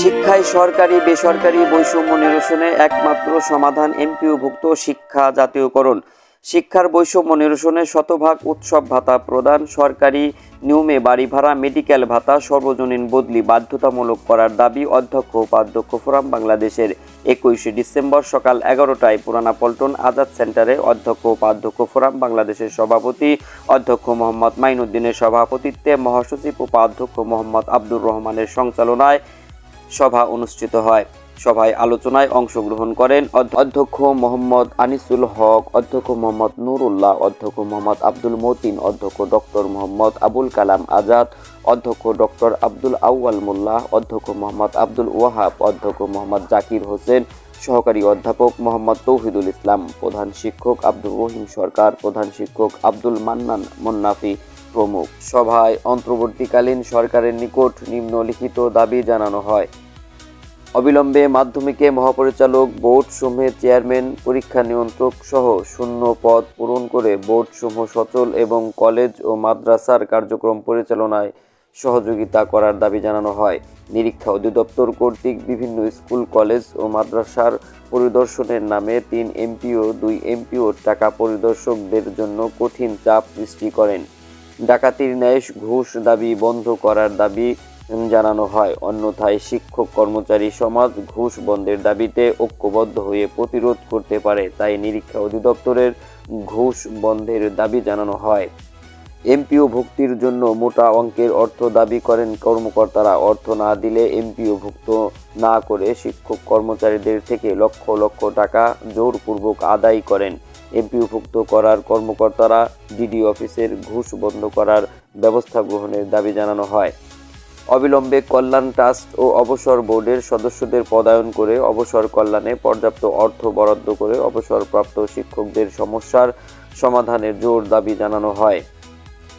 শিক্ষায় সরকারি, বেসরকারি বৈষম্য নিরসনে একমাত্র সমাধান এমপিওভুক্ত শিক্ষা জাতীয়করণ। শিক্ষার বৈষম্য নিরসনে শতভাগ উৎসব ভাতা প্রদান, সরকারি নিয়মে বাড়ি ভাড়া, মেডিকেল ভাতা, সর্বজনীন বদলি বাধ্যতামূলক করার দাবি অধ্যক্ষ উপাধ্যক্ষ ফোরাম বাংলাদেশের একুশে ডিসেম্বর সকাল এগারোটায় পুরানা পল্টন আজাদ সেন্টারে অধ্যক্ষ উপাধ্যক্ষ ফোরাম বাংলাদেশের সভাপতি অধ্যক্ষ মোহাম্মদ মাইনুদ্দিনের সভাপতিত্বে মহাসচিব উপাধ্যক্ষ মোহাম্মদ আব্দুর রহমানের সঞ্চালনায় সভা অনুষ্ঠিত হয়। সভায় আলোচনায় অংশগ্রহণ করেন অধ্যক্ষ মোহাম্মদ আনিসুল হক, অধ্যক্ষ মোহাম্মদ নুরুল্লাহ, অধ্যক্ষ মোহাম্মদ আব্দুল মতিন, অধ্যক্ষ ডক্টর মোহাম্মদ আবুল কালাম আজাদ, অধ্যক্ষ ডক্টর আব্দুল আউয়াল মোল্লাহ অধ্যক্ষ মোহাম্মদ আব্দুল ওয়াহাব, অধ্যক্ষ মোহাম্মদ জাকির হোসেন, সহকারী অধ্যাপক মোহাম্মদ তৌহিদুল ইসলাম, প্রধান শিক্ষক আব্দুর রহিম সরকার, প্রধান শিক্ষক আব্দুল মান্নান মুন্নাফি প্রমুখ। সভায় অন্তর্বর্তীকালীন সরকারের নিকট নিম্নলিখিত দাবি জানানো হয়। অবিলম্বে মাধ্যমিকে মহাপরিচালক বোর্ড সমূহের চেয়ারম্যান, পরীক্ষা নিয়ন্ত্রক সহ শূন্য পদ পূরণ করে বোর্ড সমূহ সচল এবং কলেজ ও মাদ্রাসার কার্যক্রম পরিচালনায় সহযোগিতা করার দাবি জানানো হয়। নিরীক্ষা অধিদপ্তর কর্তৃক বিভিন্ন স্কুল, কলেজ ও মাদ্রাসার পরিদর্শনের নামে তিন এমপিও দুই এমপিও টাকা পরিদর্শকদের জন্য কঠিন চাপ সৃষ্টি করেন। ডাকাতির ন্যায় ঘুষ দাবি বন্ধ করার দাবি জানানো হয়। অন্যথায় শিক্ষক, কর্মচারী সমাজ ঘুষ বন্ধের দাবিতে ঐক্যবদ্ধ হয়ে প্রতিরোধ করতে পারে, তাই নিরীক্ষা অধিদপ্তরের ঘুষ বন্ধের দাবি জানানো হয়। এমপিও ভুক্তির জন্য মোটা অঙ্কের অর্থ দাবি করেন কর্মকর্তারা। অর্থ না দিলে এমপিও ভুক্ত না করে শিক্ষক, কর্মচারীদের থেকে লক্ষ লক্ষ টাকা জোরপূর্বক আদায় করেন। এমপিওভুক্ত করার কর্মকর্তারা ডিডি অফিসের ঘুষ বন্ধ করার ব্যবস্থা গ্রহণের দাবি জানানো হয়। অবিলম্বে কল্যাণ ট্রাস্ট ও অবসর বোর্ডের সদস্যদের পদায়ন করে অবসর কল্যাণে পর্যাপ্ত অর্থ বরাদ্দ করে অবসরপ্রাপ্ত শিক্ষকদের সমস্যার সমাধানের জোর দাবি জানানো হয়।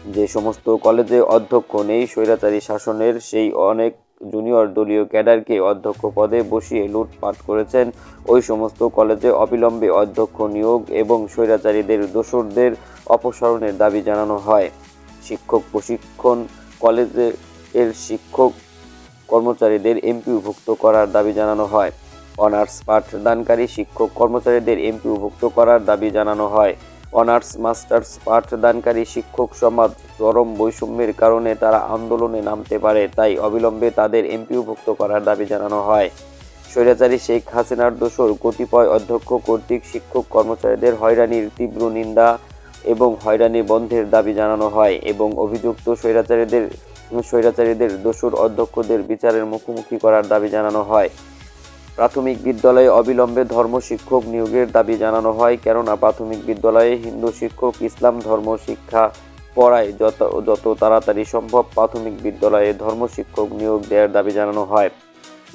যে সমস্ত কলেজে অধ্যক্ষ নেই, স্বৈরাচারী শাসনের সেই অনেক জুনিয়র দলীয় ক্যাডারকে অধ্যক্ষ পদে বসিয়ে লুটপাট করেছেন। ওই সমস্ত কলেজে অবিলম্বে অধ্যক্ষ নিয়োগ এবং স্বৈরাচারীদের দোসরদের অপসারণের দাবি জানানো হয়। শিক্ষক প্রশিক্ষণ কলেজে এর শিক্ষক কর্মচারীদের এমপিভুক্ত করার দাবি জানানো হয়। অনার্স পাঠদানকারী শিক্ষক কর্মচারীদের এমপিভুক্ত করার দাবি জানানো হয়। অনার্স, মাস্টার্স পাঠদানকারী শিক্ষক সমাজ চরম বৈষম্যের কারণে তারা আন্দোলনে নামতে পারে, তাই অবিলম্বে তাদের এমপিওভুক্ত করার দাবি জানানো হয়। স্বৈরাচারী শেখ হাসিনার দোসর কতিপয় অধ্যক্ষ কর্তৃক শিক্ষক কর্মচারীদের হয়রানির তীব্র নিন্দা এবং হয়রানি বন্ধের দাবি জানানো হয় এবং অভিযুক্ত স্বৈরাচারীদের স্বৈরাচারীদের দোসর অধ্যক্ষদের বিচারের মুখোমুখি করার দাবি জানানো হয়। প্রাথমিক বিদ্যালয়ে অবিলম্বে ধর্ম শিক্ষক নিয়োগের দাবি জানানো হয়, কেননা প্রাথমিক বিদ্যালয়ে হিন্দু শিক্ষক ইসলাম ধর্ম শিক্ষা পড়ায় যত যত তাড়াতাড়ি সম্ভব প্রাথমিক বিদ্যালয়ে ধর্ম শিক্ষক নিয়োগ দেওয়ার দাবি জানানো হয়।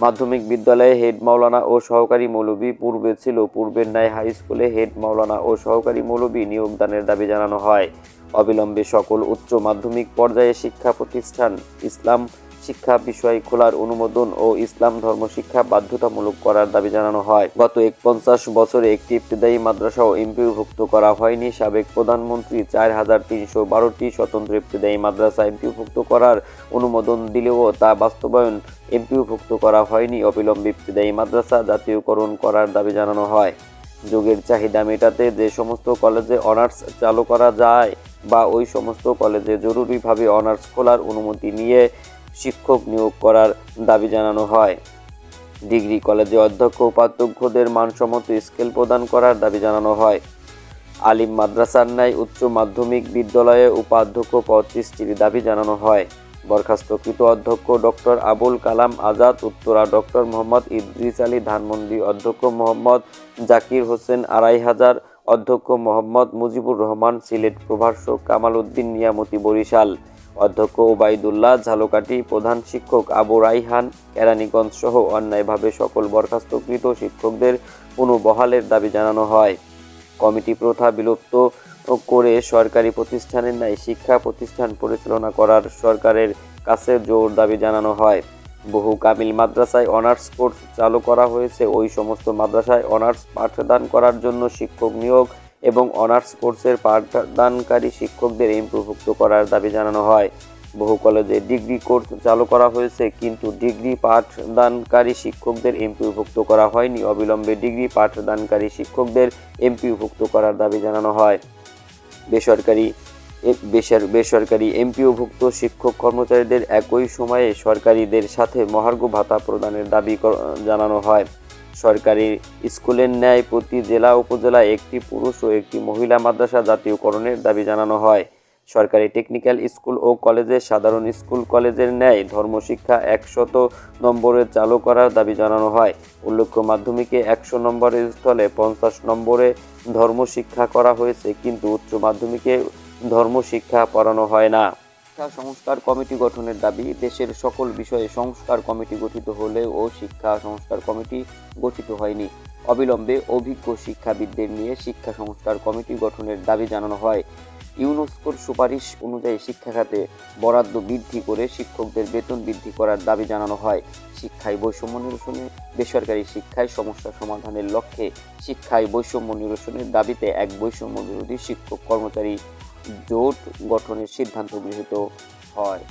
মাধ্যমিক বিদ্যালয়ে হেড মাওলানা ও সহকারী মৌলবী, পূর্বে ছিল পূর্বের ন্যায় হাই স্কুলে হেড মাওলানা ও সহকারী মৌলবী নিয়োগদানের দাবি জানানো হয়। অবিলম্বে সকল উচ্চ মাধ্যমিক পর্যায়ে শিক্ষা প্রতিষ্ঠান ইসলাম শিক্ষা বিষয় খোলার অনুমোদন ও ইসলাম ধর্ম শিক্ষা বাধ্যতামূলক করার দাবি জানানো হয়। গত এক পঞ্চাশ বছরে একটি ইবতদায়ী মাদ্রাসাও এমপিভুক্ত করা হয়নি। সাবেক প্রধানমন্ত্রী চার হাজার তিনশো বারোটি স্বতন্ত্র ইবতদায়ী মাদ্রাসা এমপিভুক্ত করার অনুমোদন দিলেও তা বাস্তবায়ন এমপিভুক্ত করা হয়নি। অবিলম্বে ইবতদায়ী মাদ্রাসা জাতীয়করণ করার দাবি জানানো হয়। যুগের চাহিদা মেটাতে যে সমস্ত কলেজে অনার্স চালু করা যায় বা ওই সমস্ত কলেজে জরুরিভাবে অনার্স খোলার অনুমতি নিয়ে শিক্ষক নিয়োগ করার দাবি জানানো হয়। ডিগ্রি কলেজে অধ্যক্ষ উপাধ্যক্ষদের মানসম্মত স্কেল প্রদান করার দাবি জানানো হয়। আলিম মাদ্রাসার ন্যায় উচ্চ মাধ্যমিক বিদ্যালয়ে উপাধ্যক্ষ পদ সৃষ্টির দাবি জানানো হয়। বরখাস্তকৃত অধ্যক্ষ ডক্টর আবুল কালাম আজাদ, উত্তরা ডক্টর মোহাম্মদ ইদ্রিস আলী, ধানমন্ডি অধ্যক্ষ মোহাম্মদ জাকির হোসেন আড়াই হাজার, অধ্যক্ষ মোহাম্মদ মুজিবুর রহমান, সিলেট প্রভাষক কামাল উদ্দিন, নিয়ামতি বরিশাল। অধ্যক্ষ ওবায়দুল্লাহ, ঝালকাঠি প্রধান শিক্ষক আবু রাইহান কেরানীগঞ্জ সহ অন্যায়ভাবে সকল বরখাস্তকৃত শিক্ষকদের পুনঃবহালের দাবি জানানো হয়। কমিটি প্রথা বিলুপ্ত করে সরকারি প্রতিষ্ঠানের ন্যায় শিক্ষা প্রতিষ্ঠান পরিচালনা করার সরকারের কাছে জোর দাবি জানানো হয়। বহু কামিল মাদ্রাসায় অনার্স কোর্স চালু করা হয়েছে। ওই সমস্ত মাদ্রাসায় অনার্স পাঠদান করার জন্য শিক্ষক নিয়োগ এবং অনার্স কোর্সের পাঠদানকারী শিক্ষকদের এমপিভুক্ত করার দাবি জানানো হয়। বহু কলেজে ডিগ্রি কোর্স চালু করা হয়েছে, কিন্তু ডিগ্রি পাঠদানকারী শিক্ষকদের এমপিভুক্ত করা হয়নি। অবিলম্বে ডিগ্রি পাঠদানকারী শিক্ষকদের এমপিভুক্ত করার দাবি জানানো হয়। বেসরকারি বেসরকারি এমপিওভুক্ত শিক্ষক কর্মচারীদের একই সময়ে সরকারিদের সাথে মহার্ঘ ভাতা প্রদানের দাবি জানানো হয়। সরকারি স্কুলের ন্যায় প্রতি জেলা উপজেলায় একটি পুরুষ ও একটি মহিলা মাদ্রাসা জাতীয়করণের দাবি জানানো হয়। সরকারি টেকনিক্যাল স্কুল ও কলেজে সাধারণ স্কুল কলেজের ন্যায় ধর্মশিক্ষা একশত নম্বরে চালু করার দাবি জানানো হয়। উল্লেখ্য, মাধ্যমিকে একশো নম্বরের স্থলে পঞ্চাশ নম্বরে ধর্মশিক্ষা করা হয়েছে, কিন্তু উচ্চ মাধ্যমিকে ধর্মশিক্ষা পড়ানো হয় না। শিক্ষা সংস্কার কমিটি গঠনের দাবি, দেশের সকল বিষয়ে সংস্কার কমিটি গঠিত হলেও শিক্ষা সংস্কার কমিটি গঠিত হয়নি। অবিলম্বে অভিজ্ঞ শিক্ষাবিদদের নিয়ে শিক্ষা সংস্কার কমিটি গঠনের দাবি জানানো হয়। ইউনেস্কোর সুপারিশ অনুযায়ী শিক্ষা খাতে বরাদ্দ বৃদ্ধি করে শিক্ষকদের বেতন বৃদ্ধি করার দাবি জানানো হয়। শিক্ষায় বৈষম্য নিরসনে, বেসরকারি শিক্ষায় সমস্যা সমাধানের লক্ষ্যে শিক্ষায় বৈষম্য নিরসনের দাবিতে এক বৈষম্য বিরোধী শিক্ষক কর্মচারী জোট গঠনের সিদ্ধান্ত গৃহীত হয়।